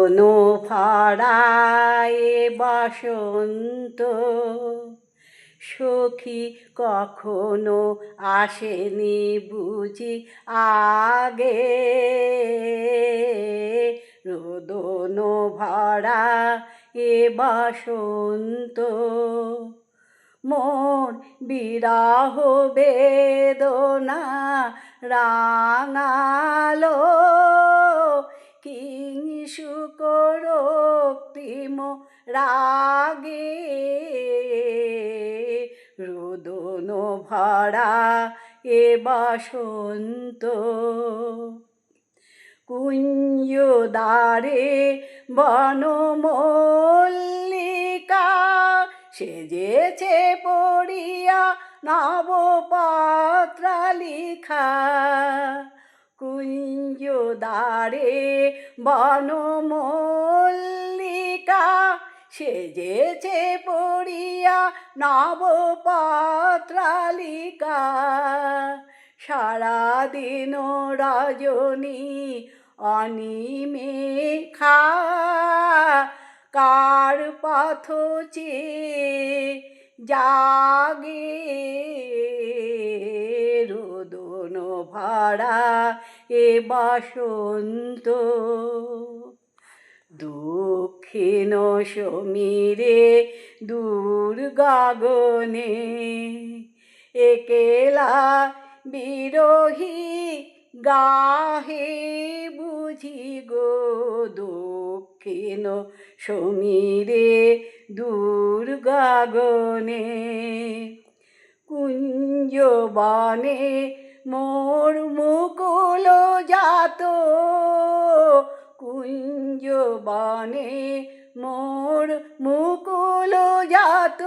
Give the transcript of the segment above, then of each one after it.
কোনো ফাড়ায় বসন্ত। সখী কখনো আসেনি বুঝি আগে। রোদন ভরা এ বসন্ত। মোর বিরাহ বেদনা রাঙালো। কিংশুকর শুকরক্তিম রাগে। রোদন ভরা এ বসন্ত। কুঞ্জদারে বনমল্লিকা সেজেছে পড়িয়া কুঞ্জদারে বনমল্লিকা সেজেছে পড়িয়া নবপত্রালিকা। সারাদিন রজনী অনিমেখা কার পথ চে জাগে। ভাড়া এ বসন্ত। দক্ষিণ সমীরে দূর গগনে একেলা বিরোহী গাহে বুঝি গো দক্ষিণ সমীরে দূর গগনে কুঞ্জবনে মোর মুকুল জাত কুঞ্জবনে মোর মুকুল জাত,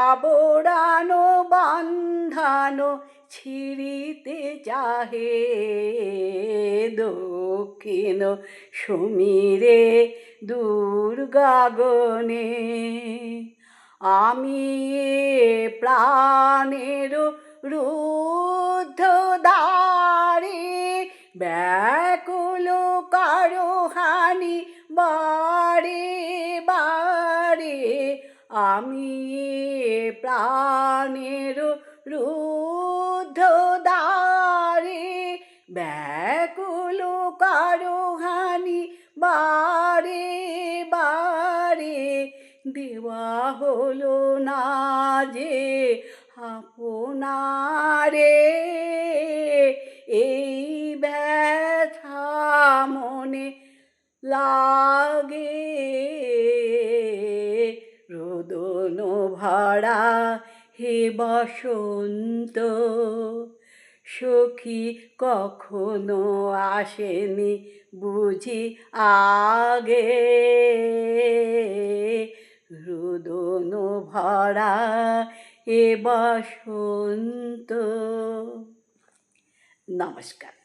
আবরানো বান্ধানো ছিড়িতে চাহে দক্ষিণ সমীরে দূর গগনে আমি প্রাণের রুদ্ধ দ্বারে ব্যাকুল কারও হানি বারে বারে। আমি প্রাণের রুদ্ধ দ্বারে ব্যাকুল কারও হানি বারে বারে। দেওয়া হলো না যে আপনারে এই ব্যথা মনে লাগে। রোদন ভাড়া হে বসন্ত, সখী কখনো আসেনি বুঝি আগে। রোদন ভরা এ বসন্ত। নমস্কার।